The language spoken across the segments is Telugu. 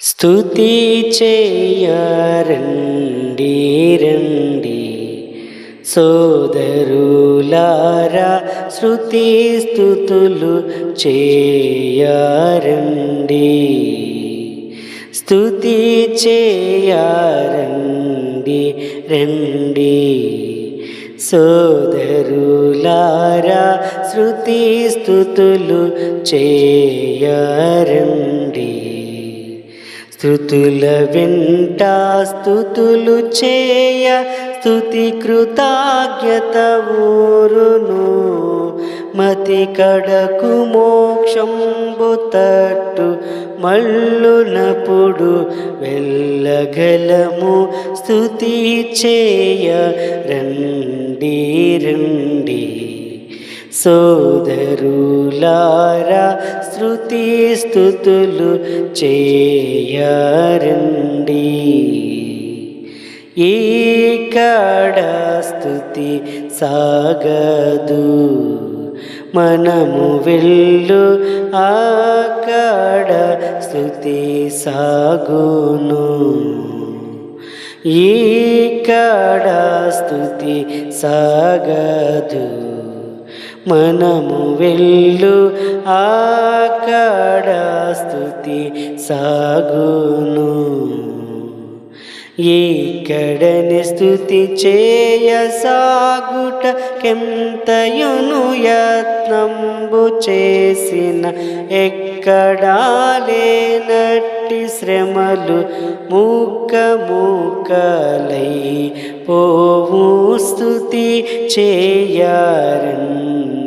స్థుతి చేయరండి రండి. సోదరులారా శృతి స్థుతులు చేయరండి. స్థుతి చేయరండి రండి. సోదరులారా శృతి స్థుతులు చేయరండి. స్థుతుల వెంట స్థుతులు చేయ స్థుతి కృతజ్ఞత ఊరును. మతి కడకు మోక్షంబు తట్టు మల్లునప్పుడు వెళ్ళగలము. స్థుతి చేయ రండి రండి. సోదరులారా శృతి స్థుతులు చేయరండి. ఈకడ స్థుతి సాగదు మనము వెళ్ళు ఆకాడ స్థుతి సాగును. ఈకడ స్థుతి సాగదు మనము వెళ్ళు ఆకాడ స్థుతి సాగును. ఇక్కడని స్థుతి చేయ సాగుట కెంతయును యత్నంబు చేసిన ఎక్కడాలేనట్టి శ్రమలు మూక మూకలై పోవు స్థుతి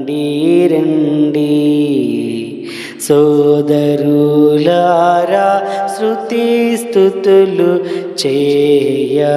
చేయరండి రండి సోదరులారా శృతి స్థుతులు చేయరండి.